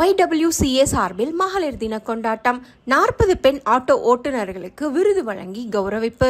YWCA சார்பில் மகளிர் தின கொண்டாட்டம். நாற்பது பெண் ஆட்டோ ஓட்டுநர்களுக்கு விருது வழங்கி கௌரவிப்பு.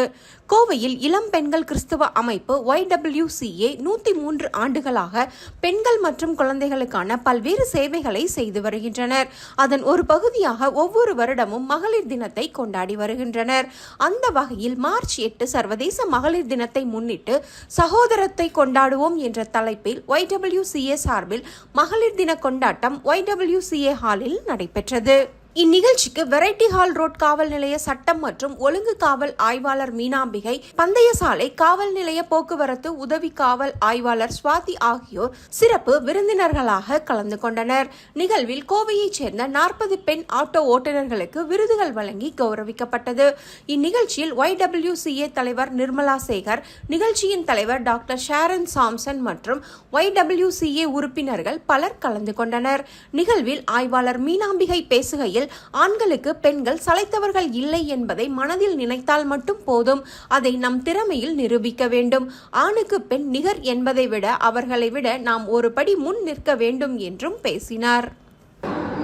கோவையில் இளம் பெண்கள் கிறிஸ்தவ அமைப்பு ஒய்டபிள்யூசிஏ நூற்றி மூன்று ஆண்டுகளாக பெண்கள் மற்றும் குழந்தைகளுக்கான பல்வேறு சேவைகளை செய்து வருகின்றனர். அதன் ஒரு பகுதியாக ஒவ்வொரு வருடமும் மகளிர் தினத்தை கொண்டாடி வருகின்றனர். அந்த வகையில் மார்ச் எட்டு சர்வதேச மகளிர் தினத்தை முன்னிட்டு சகோதரத்தை கொண்டாடுவோம் என்ற தலைப்பில் ஒய்டபிள்யூசிஏ சார்பில் மகளிர் தின கொண்டாட்டம் ஒய்டபிள்யூ YWCA ஹாலில் நடைபெற்றது. இந்நிகழ்ச்சிக்கு வெரைட்டி ஹால் ரோட் காவல் நிலைய சட்டம் மற்றும் ஒழுங்கு காவல் ஆய்வாளர் மீனாம்பிகை பந்தயசாலை காவல் நிலைய போக்குவரத்து உதவி காவல் ஆய்வாளர் சுவாதி ஆகியோர் சிறப்பு விருந்தினர்களாக கலந்து கொண்டனர். நிகழ்வில் கோவையைச் சேர்ந்த நாற்பது பெண் ஆட்டோ ஓட்டுநர்களுக்கு விருதுகள் வழங்கி கௌரவிக்கப்பட்டது. இந்நிகழ்ச்சியில் ஒய்டபிள்யூசிஏ தலைவர் நிர்மலா சேகர் நிகழ்ச்சியின் தலைவர் டாக்டர் ஷாரன் சாம்சன் மற்றும் ஒய்டபிள்யூசிஏ உறுப்பினர்கள் பலர் கலந்து கொண்டனர். நிகழ்வில் ஆய்வாளர் மீனாம்பிகை பேசுகையில் ஆண்களுக்கு பெண்கள் சளைத்தவர்கள் இல்லை என்பதை மனதில் நினைத்தால் மட்டும் போதும். அதை நம் திறமையில் நிரூபிக்க வேண்டும். ஆணுக்கு பெண் நிகர் என்பதை விட அவர்களை விட நாம் ஒரு படி முன் நிற்க வேண்டும் என்றும் பேசினார்.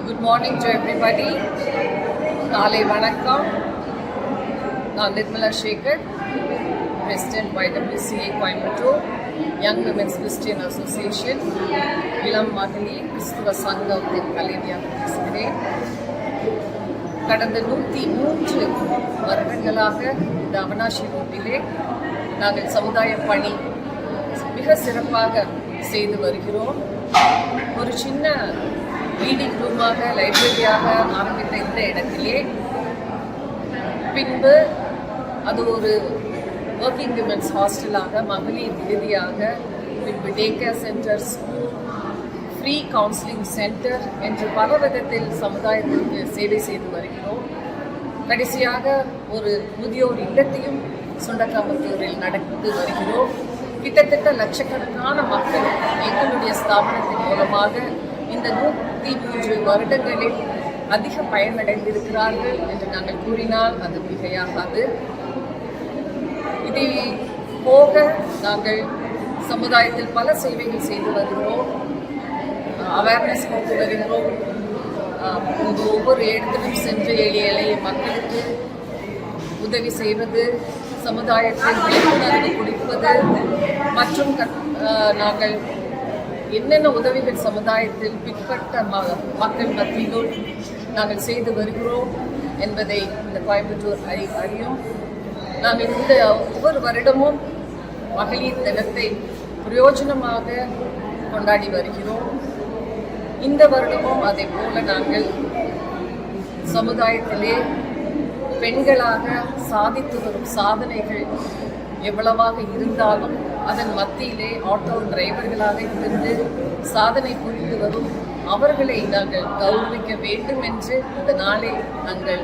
குட் மார்னிங் டு எவ்ரிபடி காலை வணக்கம். நான் Nirmala Sekar president YWCA Coimbatore Young Women's Christian Association இளம் மகளிர் கிறிஸ்துவ சங்கத்தின் தலைவியாக பேசுகிறேன். கடந்த நூற்றி மூன்று வருடங்களாக இந்த அவனாஷி ரோட்டிலே நாங்கள் சமுதாய பணி மிக சிறப்பாக செய்து வருகிறோம். ஒரு சின்ன ரீடிங் ரூமாக லைப்ரரியாக ஆரம்பித்த இந்த இடத்திலே பின்பு அது ஒரு ஒர்க்கிங் விமன்ஸ் ஹாஸ்டலாக மகளிர் விடுதியாக பின்பு day care centre school free counselling centre என்று பல விதத்தில் சமுதாயத்திற்கு சேவை செய்து வருகிறோம். கடைசியாக ஒரு முதியோர் இல்லத்தையும் சுண்டக்காமத்தூரில் நடத்தி வருகிறோம். கிட்டத்தட்ட லட்சக்கணக்கான மக்கள் எங்களுடைய ஸ்தாபனத்தின் மூலமாக இந்த நூற்றி மூன்று வருடங்களில் அதிக பயனடைந்திருக்கிறார்கள் என்று நாங்கள் கூறினால் அது மிகையாகாது. இதை போக நாங்கள் சமுதாயத்தில் பல சேவைகள் செய்து வருகிறோம். அவேர்னஸ் கொடுத்து வருகிறோம். இது ஒவ்வொரு இடத்திலும் சென்று எளிய எளிய மக்களுக்கு உதவி செய்வது சமுதாயத்தில் விழிப்புணர்வு கொடுப்பது மற்றும் நாங்கள் என்னென்ன உதவிகள் சமுதாயத்தில் பிற்பட்ட ம மக்கள் மத்தியிலும் நாங்கள் செய்து வருகிறோம் என்பதை இந்த கோயம்புத்தூர் அறி அறியும். நாங்கள் இந்த ஒவ்வொரு வருடமும் மகளிர் தினத்தை பிரயோஜனமாக கொண்டாடி வருகிறோம். இந்த வருடமும் அதே போல நாங்கள் சமுதாயத்திலே பெண்களாக சாதித்து வரும் சாதனைகள் எவ்வளவாக இருந்தாலும் அதன் மத்தியிலே ஆட்டோ டிரைவர்களாக இருந்து சாதனை புரிந்து வரும் அவர்களை நாங்கள் கௌரவிக்க வேண்டும் என்று இந்த நாளை நாங்கள்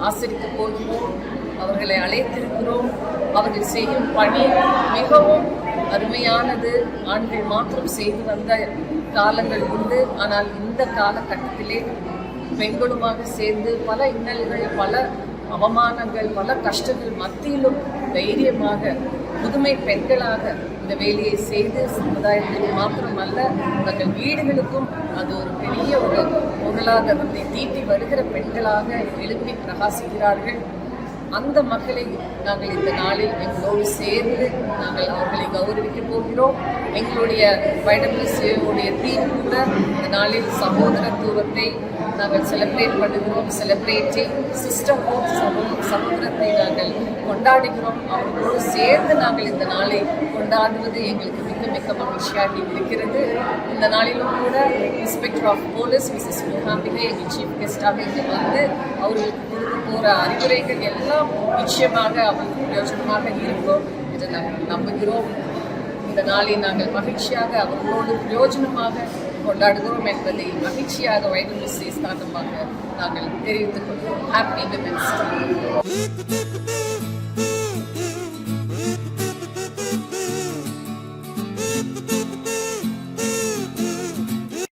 ஆசிரிக்கப் போகிறோம் அவர்களை அழைத்திருக்கிறோம். அவர்கள் செய்யும் பணி மிகவும் அருமையானது. ஆண்கள் மாத்திரம் செய்து வந்த காலங்கள் உண்டு. ஆனால் இந்த காலகட்டத்திலே பெண்களுமாக சேர்ந்து பல இன்னல்கள் பல அவமானங்கள் பல கஷ்டங்கள் மத்தியிலும் தைரியமாக புதுமை பெண்களாக இந்த வேலையை செய்து சமுதாயத்திற்கு மாத்திரமல்ல தங்கள் வீடுகளுக்கும் அது ஒரு பெரிய ஒரு பொருளாதாரத்தை தீட்டி வருகிற பெண்களாக எழுப்பி பிரகாசிக்கிறார்கள். அந்த மக்களை நாங்கள் இந்த நாளில் எங்களோடு சேர்ந்து நாங்கள் அவர்களை கௌரவிக்க போகிறோம். எங்களுடைய வைடபிள்யூசியோடைய தீம் கூட இந்த நாளில் சகோதரத்துவத்தை நாங்கள் செலிப்ரேட் பண்ணுகிறோம். செலிப்ரேட்டிங் சிஸ்டம் ஆஃப் சகோதரத்தை நாங்கள் கொண்டாடுகிறோம். அவர்களோடு சேர்ந்து நாங்கள் இந்த நாளை கொண்டாடுவது எங்களுக்கு மிக மிக மகிழ்ச்சியாக இருக்கிறது. இந்த நாளிலும் கூட inspector of police Mrs Mookambigai எங்கள் சீஃப் கெஸ்டாக இங்கே வந்து அவர்களுக்கு கொடுக்க போகிற அறிவுரைகள் எல்லாம் நிச்சயமாக அவர்களுக்கு பிரயோஜனமாக இருக்கும் என்று நாங்கள் நம்புகிறோம். இந்த நாளை நாங்கள் மகிழ்ச்சியாக அவர்களோடு பிரயோஜனமாக கொண்டாடுகிறோம் என்பதை மகிழ்ச்சியாக வயது ஸ்தானமாக நாங்கள் தெரிவித்துக் கொள்வோம் ஹாப்பி விமென்ஸ்